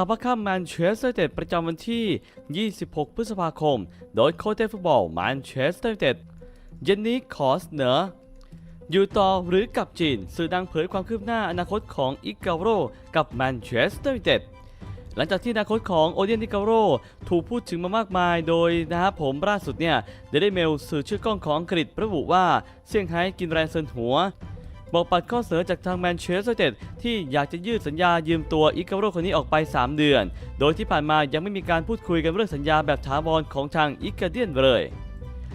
ข่าวพักค่ำแมนเชสเตอร์เต็ดประจำวันที่ 26 พฤษภาคม โดยโค้ชฟุตบอลแมนเชสเตอร์เต็ดเยนนี้ขอเสนออยู่ต่อหรือกับจีน สื่อดังเผยความคืบหน้าอนาคตของอิกาโรกับแมนเชสเตอร์ยูไนเต็ดหลังจากที่อนาคตของโอเดียนนิกาโรถูกพูดถึงมามากมาย โดยนะครับผมล่าสุดเนี่ยเดลิเมลสื่อชื่อกล้องของอังกฤษระบุว่าเซี่ยงไฮ้กินแรงเซินหัว บอกปัดข้อเสนอจากทางแมนเชสเตอร์ยูไนเต็ดที่อยากจะยืดสัญญายืมตัวอิกาโรคนนี้ออกไป 3 เดือน โดยที่ผ่านมายังไม่มีการพูดคุยกันเรื่องสัญญาแบบถาวรของทางอิกาเดียนเลย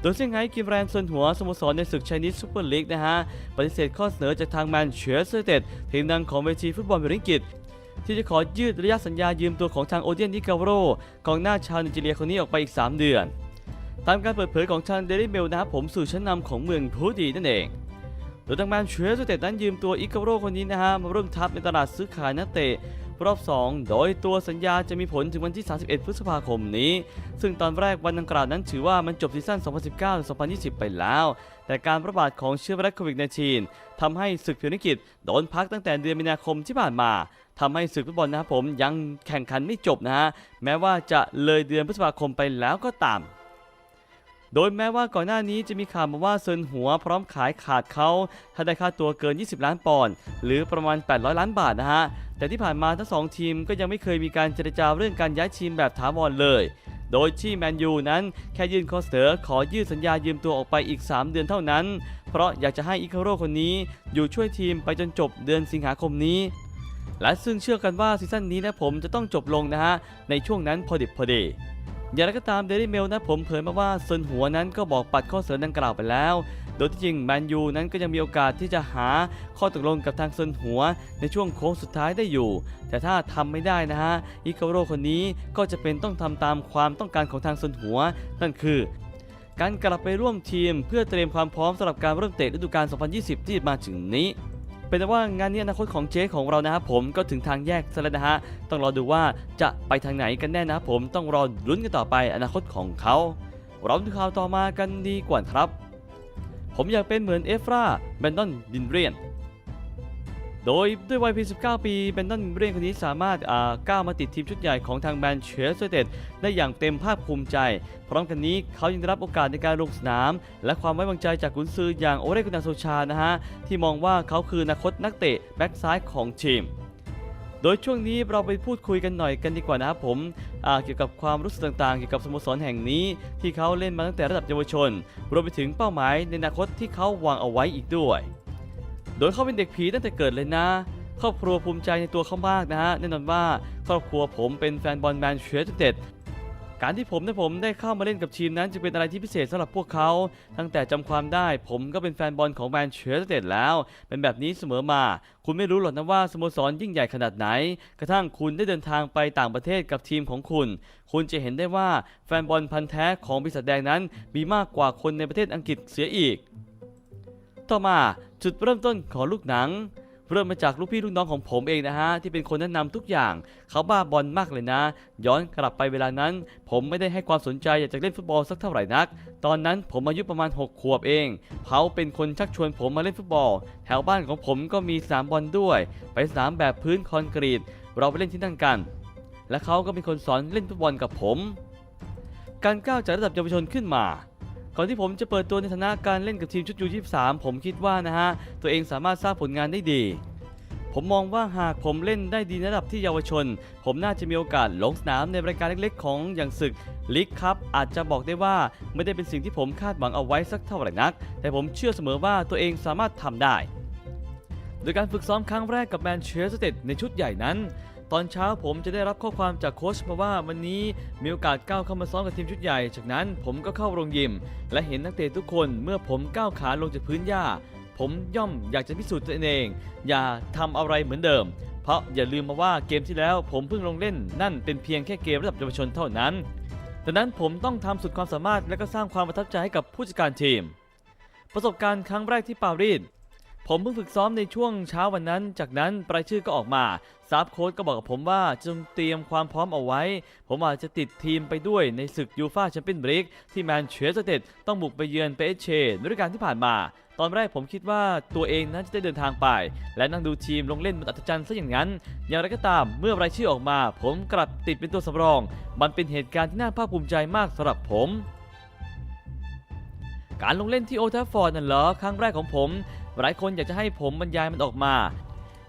โดยเซี่ยงไฮ้กิมแรนซินหัวสโมสรในศึกช i นิสซูเปอร์ลีกนะฮะ ปฏิเสธข้อเสนอจากทางแมนเชสเตอร์เต็ดทีมดังของเวทีฟุตบอลเบริงกิตที่จะขอยืดระยะสัญญายืมตัวของทางโอเดียนนิกาโรกองหน้าชาวไนจีเรียคนนี้ออกไปอีก 3 เดือน ตามการเปิดเผยของทางเดลิเมลนะครับผมสู่ชั้นนำของเมืองพูดีนั่นเอง โดยทางแมนเชสเตอร์นเต็ดนั้นยืมตัวอิกาโรคนนี้นะฮะมาร่วมทัพในตลาดซื้อขายนักเตะรอบ 2 โดยตัวสัญญาจะมีผลถึงวันที่ 31 พฤษภาคมนี้ ซึ่งตอนแรกวันดังกล่าวนั้นถือว่ามันจบซีซั่น 2019-2020 ไปแล้ว แต่การระบาดของเชื้อไวรัสโควิด -19 ทำให้ศึกพิวนิกิจโดนพักตั้งแต่เดือนมีนาคมที่ผ่านมาทำให้ศึกฟุตบอลนะครับผมยังแข่งขันไม่จบนะฮะ แม้ว่าจะเลยเดือนพฤษภาคมไปแล้วก็ตาม โดยแม้ว่าก่อนหน้านี้จะมีข่าวมาว่าเซินหัวพร้อมขายขาดเขาถ้าได้ค่าตัวเกิน 20 ล้านปอนด์หรือประมาณ 800 ล้านบาทนะฮะ แต่ที่ผ่านมาทั้งสองทีมก็ยังไม่เคยมีการเจรจาเรื่องการย้ายทีมแบบถาวรเลย โดยที่แมนยูนั้นแค่ยื่นข้อเสนอขอยืดสัญญายืมตัวออกไปอีก 3 เดือนเท่านั้น เพราะอยากจะให้อิคาโรคนนี้อยู่ช่วยทีมไปจนจบเดือนสิงหาคมนี้และซึ่งเชื่อกันว่าซีซั่นนี้นะผมจะต้องจบลงนะฮะ ในช่วงนั้นพอดิบพอดี อย่างไรก็ตามเดลี่เมลนะผมเผยมาว่าเซินหัวนั้นก็บอกปัดข้อเสนอดังกล่าวไปแล้ว โดยที่จริงแมนยูนั้นก็ยังมีโอกาสที่จะหาข้อตกลงกับทางเซินหัว ในช่วงโค้งสุดท้ายได้อยู่ แต่ถ้าทำไม่ได้นะฮะอิคาโรคนนี้ก็จะเป็นต้องทำตามความต้องการของทางเซินหัว นั่นคือการกลับไปร่วมทีมเพื่อเตรียมความพร้อมสำหรับการเริ่มเตะฤดูกาล 2020 ที่มาถึงนี้ เป็นต่ว่างานนี้อนาคตของเจ๊ของเรานะครับผมก็ถึงทางแยกซะแล้วนะฮะต้องรอดูว่าจะไปทางไหนกันแน่นะครับผมต้องรอลุ้นกันต่อไปอนาคตของเขาเราดูข่าวต่อมากันดีกว่าครับ ผมอยากเป็นเหมือนเอฟราแบนดอนดินเรียน โดยด้วยวัยเพียง 19 ปีแบนดอนดินเรียนคนนี้สามารถอ่าก้าวมาติดทีมชุดใหญ่ของทางแมนเชสเตอร์ยูไนเต็ดได้อย่างเต็มภาคภูมิใจ พร้อมกันนี้เขายังได้รับโอกาสในการลงสนาม และความไว้วางใจจากกุนซืออย่างโอเรกุนาโซชานะฮะ ที่มองว่าเขาคืออนาคตนักเตะแบ็กซ้ายของทีมโดยช่วงนี้เราไปพูดคุยกันหน่อยกันดีกว่านะครับผมอ่าเกี่ยวกับความรู้สึกต่างๆ เกี่ยวกับสโมสรแห่งนี้ ที่เขาเล่นมาตั้งแต่ระดับเยาวชน รวมไปถึงเป้าหมายในอนาคตที่เขาวางเอาไว้อีกด้วย ยเขาเป็นเด็กผีตั้งแต่เกิดเลยนะ ครอบครัวภูมิใจในตัวเขามากนะฮะแน่นอนว่าครอบครัวผมเป็นแฟนบอลแมนเชสเตอร์เต็ดการที่ผมนะผมได้เข้ามาเล่นกับทีมนั้นจึงเป็นอะไรที่พิเศษสำหรับพวกเขา ตั้งแต่จำความได้ ผมก็เป็นแฟนบอลของแมนเชสเตอร์เต็ดแล้ว เป็นแบบนี้เสมอมา คุณไม่รู้หรอกนะว่าสโมสรยิ่งใหญ่ขนาดไหน กระทั่งคุณได้เดินทางไปต่างประเทศกับทีมของคุณ คุณจะเห็นได้ว่าแฟนบอลพันธ์แท้ของบริษัทแดงนั้น มีมากกว่าคนในประเทศอังกฤษเสียอีก ต่อมา จุดเริ่มต้นของลูกหนัง เริ่มมาจากลูกพี่ลูกน้องของผมเองนะฮะที่เป็นคนแนะนำทุกอย่าง เขาบ้าบอลมากเลยนะ ย้อนกลับไปเวลานั้น ผมไม่ได้ให้ความสนใจอยากจะเล่นฟุตบอลสักเท่าไหร่นัก ตอนนั้นผมอายุประมาณ 6 ขวบเอง เขาเป็นคนชักชวนผมมาเล่นฟุตบอล แถวบ้านของผมก็มีสนามบอลด้วย ไปสนามแบบพื้นคอนกรีต เราไปเล่นที่นั่นกัน และเขาก็เป็นคนสอนเล่นฟุตบอลกับผม การก้าวจากระดับเยาวชนขึ้นมา ก่อนที่ผมจะเปิดตัวในฐานะการเล่นกับทีมชุดยู23ผมคิดว่านะฮะ ตัวเองสามารถสร้างผลงานได้ดี ผมมองว่าหากผมเล่นได้ดีในระดับที่เยาวชน ผมน่าจะมีโอกาสลงสนามในรายการเล็กๆ ของอย่างศึกลิกครับ อาจจะบอกได้ว่าไม่ได้เป็นสิ่งที่ผมคาดหวังเอาไว้สักเท่าไหร่นัก แต่ผมเชื่อเสมอว่าตัวเองสามารถทำได้ โดยการฝึกซ้อมครั้งแรกกับแมนเชสเตอร์ยูไนเต็ดในชุดใหญ่นั้น ตอนเช้าผมจะได้รับข้อความจากโค้ชมาว่าวันนี้มีโอกาสก้าวเข้ามาซ้อมกับทีมชุดใหญ่ จากนั้นผมก็เข้าโรงยิม และเห็นนักเตะทุกคนเมื่อผมก้าวขาลงจากพื้นหญ้า ผมย่อมอยากจะพิสูจน์ตัวเอง อย่าทำอะไรเหมือนเดิม เพราะอย่าลืมมาว่าเกมที่แล้วผมเพิ่งลงเล่นนั่นเป็นเพียงแค่เกมระดับเยาวชนเท่านั้นดังนั้นผมต้องทำสุดความสามารถและก็สร้างความประทับใจให้กับผู้จัดการทีม ประสบการณ์ครั้งแรกที่ปารีส ผมเพิ่งฝึกซ้อมในช่วงเช้าวันนั้น จากนั้นรายชื่อก็ออกมาซาบโค้ดก็บอกกับผมว่าจงเตรียมความพร้อมเอาไว้ ผมอาจจะติดทีมไปด้วยในศึกยูฟาแชมเปี้ยนส์ลีกที่แมนเชสเตอร์เต็ดต้องบุกไปเยือนเปเชในฤดูกาลที่ผ่านมา ตอนแรกผมคิดว่าตัวเองนั้นจะได้เดินทางไป และนั่งดูทีมลงเล่นบนอัศจรรย์ซะอย่างนั้น อย่างไรก็ตามเมื่อรายชื่อออกมา ผมกลับติดเป็นตัวสำรอง มันเป็นเหตุการณ์ที่น่าภาคภูมิใจมากสำหรับผมการลงเล่นที่โอทัฟฟอร์ดนั่นเหรอครั้งแรกของผม หลายคนอยากจะให้ผมบรรยายมันออกมา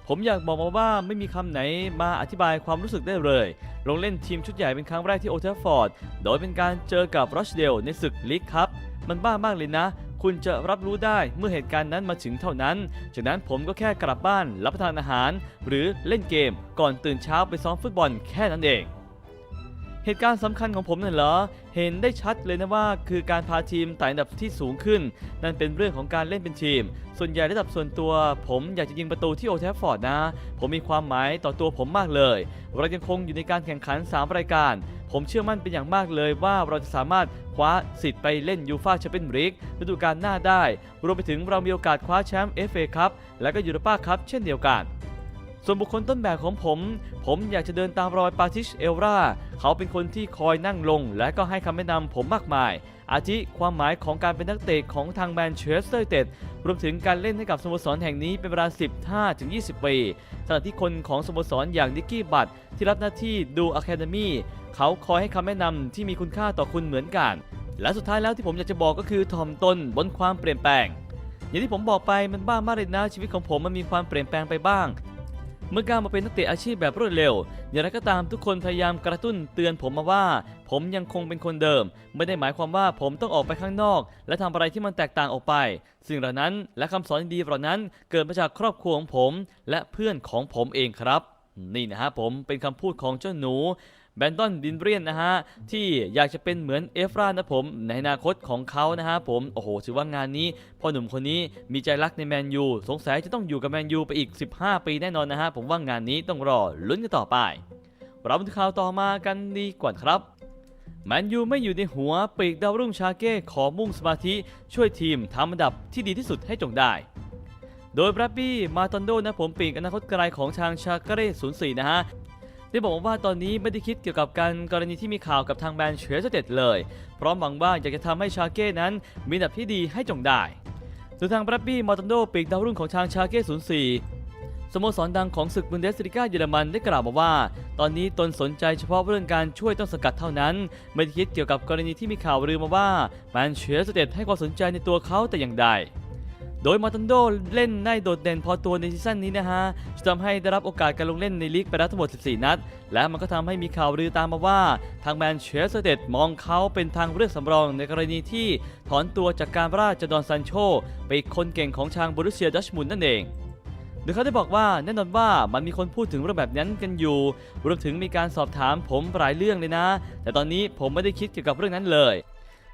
ผมอยากบอกมาว่าไม่มีคำไหนมาอธิบายความรู้สึกได้เลย ลงเล่นทีมชุดใหญ่เป็นครั้งแรกที่โอลด์แทัฟฟอร์ด โดยเป็นการเจอกับรอชเดลในศึกลีกครับ มันบ้ามากเลยนะ คุณจะรับรู้ได้เมื่อเหตุการณ์นั้นมาถึงเท่านั้น จากนั้นผมก็แค่กลับบ้านรับประทานอาหาร หรือเล่นเกมก่อนตื่นเช้าไปซ้อมฟุตบอลแค่นั้นเอง เหตุการณ์สำคัญของผมนั่นเหรอ เห็นได้ชัดเลยนะว่าคือการพาทีมไต่อันดับที่สูงขึ้น นั่นเป็นเรื่องของการเล่นเป็นทีม ส่วนใหญ่ระดับส่วนตัว ผมอยากจะยิงประตูที่โอลด์แทฟฟอร์ดนะ ผมมีความหมายต่อตัวผมมากเลย เรายังคงอยู่ในการแข่งขัน 3 รายการ ผมเชื่อมั่นเป็นอย่างมากเลยว่าเราจะสามารถคว้าสิทธิ์ไปเล่นยูฟาแชมเปี้ยนลีกฤดูกาลหน้าได้ รวมไปถึงเรามีโอกาสคว้าแชมป์เอฟเอคัพและก็ยูโรปาคัพเช่นเดียวกัน ส่วนบุคคลต้นแบบของผม ผมอยากจะเดินตามรอยปาติชเอลราเขาเป็นคนที่คอยนั่งลง และก็ให้คำแนะนำผมมากมาย อาทิความหมายของการเป็นนักเตะของทางแมนเชสเตอร์เต็ดรวมถึงการเล่นให้กับสโมสรแห่งนี้เป็นเวลา 15-20 ปีขณะที่คนของสโมสรอย่างนิกกี้บัตที่รับหน้าที่ดูอะคาเดมี่เขาคอยให้คำแนะนำที่มีคุณค่าต่อคุณเหมือนกัน และสุดท้ายแล้วที่ผมอยากจะบอกก็คือถ่อมตนบนความเปลี่ยนแปลงอย่างที่ผมบอกไปมันบ้ามากเลยนะชีวิตของผมมันมีความเปลี่ยนแปลงไปบ้าง เมื่อก้าวมาเป็นนักเตะอาชีพแบบรวดเร็ว อย่างไรก็ตามทุกคนพยายามกระตุ้นเตือนผมมาว่า ผมยังคงเป็นคนเดิม ไม่ได้หมายความว่าผมต้องออกไปข้างนอก และทำอะไรที่มันแตกต่างออกไป สิ่งเหล่านั้นและคำสอนดีเหล่านั้นเกิดมาจากครอบครัวของผม และเพื่อนของผมเองครับ นี่นะฮะผมเป็นคำพูดของเจ้าหนู แบนดอนดินเรียนนะฮะที่อยากจะเป็นเหมือนเอฟรานะผมในอนาคตของเขานะฮะผมโอ้โหถือว่างานนี้พ่อหนุ่มคนนี้มีใจรักในแมนยูสงสัยจะต้องอยู่กับแมนยูไปอีก 15 ปีแน่นอนนะฮะผมว่างานนี้ต้องรอลุ้นกันต่อไปเรามาดูข่าวต่อมากันดีกว่าครับแมนยูไม่อยู่ในหัวปีกดาวรุ่งชาเก้ขอมุ่งสมาธิช่วยทีมทำอันดับที่ดีที่สุดให้จงได้ โดยบรับบี้มาตอนโดนะผมปีกอนาคตไกลของทางชาเก้04นะฮะ ได้บอกว่าตอนนี้ไม่ได้คิดเกี่ยวกับการกรณีที่มีข่าวกับทางแบรนด์เชสเต็ดเลย พราะหวังว่าอยากจะทำให้ชาเก้นั้นมีอันดับที่ดีให้จงได้ส่วนทางบรับบี้มาตอนโดปีกดาวรุ่งของทางชาเก้04สโมสรดังของศึกบุนเดสลิก้าเยอรมันได้กล่าวมาว่า ตอนนี้ตนสนใจเฉพาะเรื่องการช่วยต้นสกัดเท่านั้น ไม่ได้คิดเกี่ยวกับกรณีที่มีข่าวลือมาว่าแมนเชสเต็ดให้ความสนใจในตัวเขาแต่อย่างใด โดยมาตันโดเล่นได้โดดเด่นพอตัวในซีซั่นนี้นะฮะจะทำให้ได้รับโอกาสการลงเล่นในลีกไปแล้วทั้งหมด 14 นัด และมันก็ทำให้มีข่าวลือตามมาว่า ทางแมนเชสเตอร์เต็ดมองเขาเป็นทางเลือกสำรองในกรณีที่ถอนตัวจากการราชดอนซันโชไปอีกคนเก่งของทางบรูเซียดัชมุนนั่นเองโดยเขาได้บอกว่าแน่นอนว่ามันมีคนพูดถึงเรื่องแบบนั้นกันอยู่ รวมถึงมีการสอบถามผมหลายเรื่องเลยนะ แต่ตอนนี้ผมไม่ได้คิดเกี่ยวกับเรื่องนั้นเลย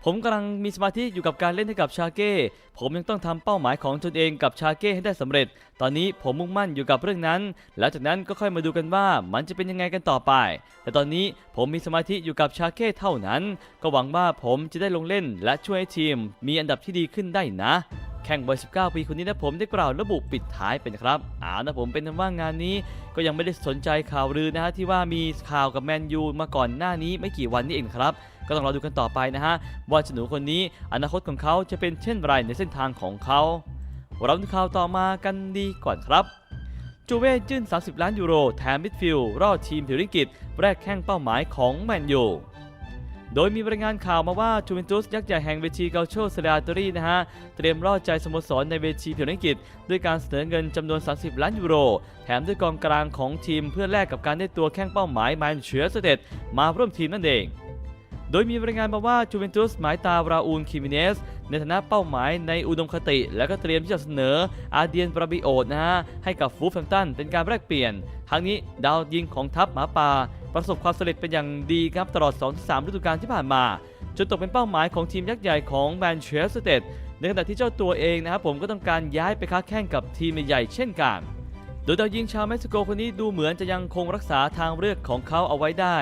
ผมกำลังมีสมาธิอยู่กับการเล่นให้กับชาเก้ ผมยังต้องทำเป้าหมายของตนเองกับชาเก้ให้ได้สำเร็จ ตอนนี้ผมมุ่งมั่นอยู่กับเรื่องนั้น แล้วจากนั้นก็ค่อยมาดูกันว่ามันจะเป็นยังไงกันต่อไป แต่ตอนนี้ผมมีสมาธิอยู่กับชาเก้เท่านั้น ก็หวังว่าผมจะได้ลงเล่นและช่วยให้ทีม มีอันดับที่ดีขึ้นได้นะ แข่งวัย19 ปีคนนี้นะผมได้กล่าวระบุปิดท้ายเป็นครับอ่านะผมเป็นทว่างานนี้ ก็ยังไม่ได้สนใจข่าวลือนะฮะที่ว่ามีข่าวกับแมนยูมาก่อนหน้านี้ไม่กี่วันนี้เองครับ ก็ต้องรอดูกันต่อไปนะฮะว่าจ้าหนูคนนี้อนาคตของเขาจะเป็นเช่นไรในเส้นทางของเขาเราดูข่าวต่อมากันดีก่อนครับจูเว่ยื่น 30 ล้านยูโรแถมมิดฟิลด์รอดทีมผิวริกิตแรกแข้งเป้าหมายของแมนยู โดยมีรายงานข่าวมาว่าจูเวนตุสยักษ์ใหญ่แห่งเวทีเกาโชเซเลียตอรีนะฮะ เตรียมล่อใจสโมสรในเวทีผิวนังกิจด้วยการเสนอเงินจำนวน 30 ล้านยูโร แถมด้วยกองกลางของทีมเพื่อแลกกับการได้ตัวแข้งเป้าหมายแมนเชสเตดมาร่วมทีมนั่นเองโดยมีรายงานมาว่าจูเวนตุสหมายตาราอูลคิมิเนส ในฐานะเป้าหมายในอุดมคติ และก็เตรียมที่จะเสนออาเดียนบราบิโอตนะฮะ ให้กับฟูลแฟมตันเป็นการแลกเปลี่ยน ทั้งนี้ดาวยิงของทัพหมาป่า ประสบความสำเร็จเป็นอย่างดีครับตลอด 2-3 ฤดูกาลที่ผ่านมา จนตกเป็นเป้าหมายของทีมยักษ์ใหญ่ของแมนเชสเตอร์ในขณะที่เจ้าตัวเองนะครับผมก็ต้องการย้ายไปค้าแข่งกับทีมใหญ่เช่นกัน โดยดาวยิงชาวเม็กซิโกคนนี้ดูเหมือนจะยังคงรักษาทางเลือกของเขาเอาไว้ได้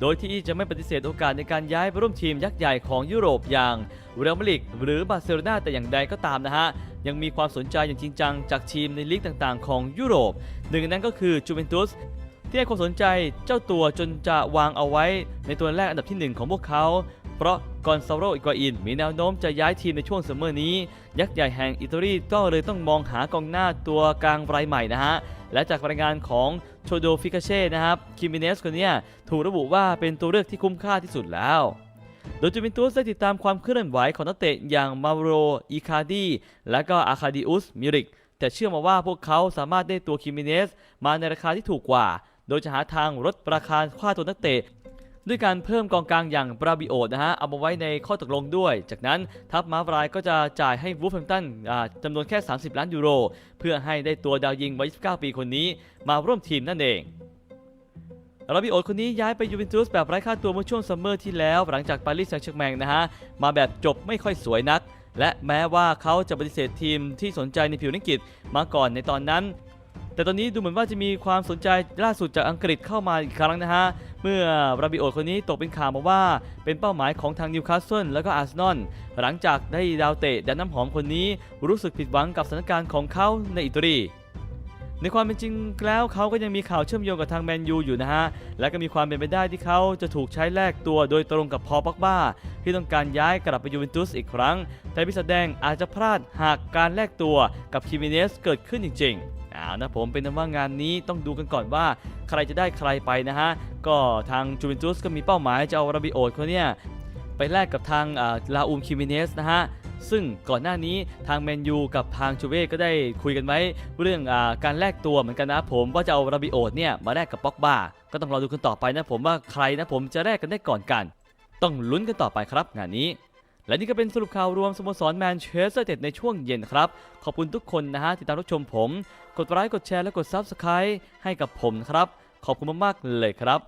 โดยที่จะไม่ปฏิเสธโอกาสในการย้ายไปร่วมทีมยักษ์ใหญ่ของยุโรปอย่างเรอัลมาดริดหรือบาร์เซโลนาแต่อย่างใดก็ตามนะฮะยังมีความสนใจอย่างจริงจังจากทีมในลีกต่างๆ ของยุโรป หนึ่งในนั้นก็คือจูเวนตุส ที่ให้ความสนใจเจ้าตัวจนจะวางเอาไว้ ในตัวแรกอันดับที่หนึ่งของพวกเขา เพราะกอนซาโรอิกวาอินมีแนวโน้มจะย้ายทีมในช่วงซัมอนี้ ยักษ์ใหญ่แห่งอิตาลีก็เลยต้องมองหากองหน้าตัวกลางรายใหม่นะฮะ และจากรายงานของโชโดฟิกาเช่นะครับ คิมิเนสคนนี้ถูกระบุว่าเป็นตัวเลือกที่คุ้มค่าที่สุดแล้วโดยจูเวนตุสได้ติดตามความเคลื่อนไหวของนักเตะอย่างมาโรอิคาดีและก็อาคาดิอุสมิริก แต่เชื่อมาว่าพวกเขาสามารถได้ตัวคิมิเนสมาในราคาที่ถูกกว่า โดยจะหาทางลดราคาค่าตัวนักเตะด้วยการเพิ่มกองกลางอย่างบราบิโอนะฮะ เอามาไว้ในข้อตกลงด้วย จากนั้นทัพมาฟรายก็จะจ่ายให้วูฟแฮมตันจำนวนแค่ 30 ล้านยูโร เพื่อให้ได้ตัวดาวยิงวัย 29 ปีคนนี้ มาร่วมทีมนั่นเองราบิโอคนนี้ย้ายไปยูเวนตุสแบบไร้ค่าตัวเมื่อช่วงซัมเมอร์ที่แล้ว หลังจากปารีสแซงต์แชร์แมงนะฮะ มาแบบจบไม่ค่อยสวยนัก และแม้ว่าเขาจะปฏิเสธทีมที่สนใจในผิวนักกิจมาก่อนในตอนนั้น แต่ตอนนี้ดูเหมือนว่าจะมีความสนใจล่าสุดจากอังกฤษเข้ามาอีกครั้งนะฮะ เมื่อราบิโอคนนี้ตกเป็นข่าวมาว่า เป็นเป้าหมายของทางนิวคาสเซิลและก็อาร์เซนอลหลังจากได้ดาวเตะแดนน้ำหอมคนนี้รู้สึกผิดหวังกับสถานการณ์ของเขาในอิตาลี ในความเป็นจริงแล้วเขาก็ยังมีข่าวเชื่อมโยงกับทางแมนยูอยู่นะฮะ และก็มีความเป็นไปได้ที่เขาจะถูกใช้แลกตัวโดยตรงกับพอลปักบ้า ที่ต้องการย้ายกลับไปยูเวนตุสอีกครั้ง แต่พิสแดงอาจจะพลาดหากการแลกตัวกับคิมิเนสเกิดขึ้นจริงๆเอานะผมเป็นว่างานนี้ต้องดูกันก่อนว่าใครจะได้ใครไปนะฮะ ก็ทางจูเวนตุสก็มีเป้าหมายจะเอาราบิโอตคนเนี้ยไปแลกกับทางลาอูมคิมิเนสนะฮะ ซึ่งก่อนหน้านี้ทางแมนยูกับทางชูเว่ก็ได้คุยกันไว้เรื่องอการแลกตัวเหมือนกันนะผมว่าจะเอาราบิโอตเนี่ยมาแลกกับป็อกบาก็ต้องรอดูกันต่อไปนะผมว่าใครนะผมจะแลกกันได้ก่อนกัน ต้องลุ้นกันต่อไปครับงานนี้และนี่ก็เป็นสรุปข่าวรวมสโมสรแมนเชสเตอร์เต็ดในช่วงเย็นครับ ขอบคุณทุกคนนะฮะที่ตามรับชมผม กดไลค์กดแชร์และกด Subscribe ให้กับผมครับ ขอบคุณมากๆเลยครับ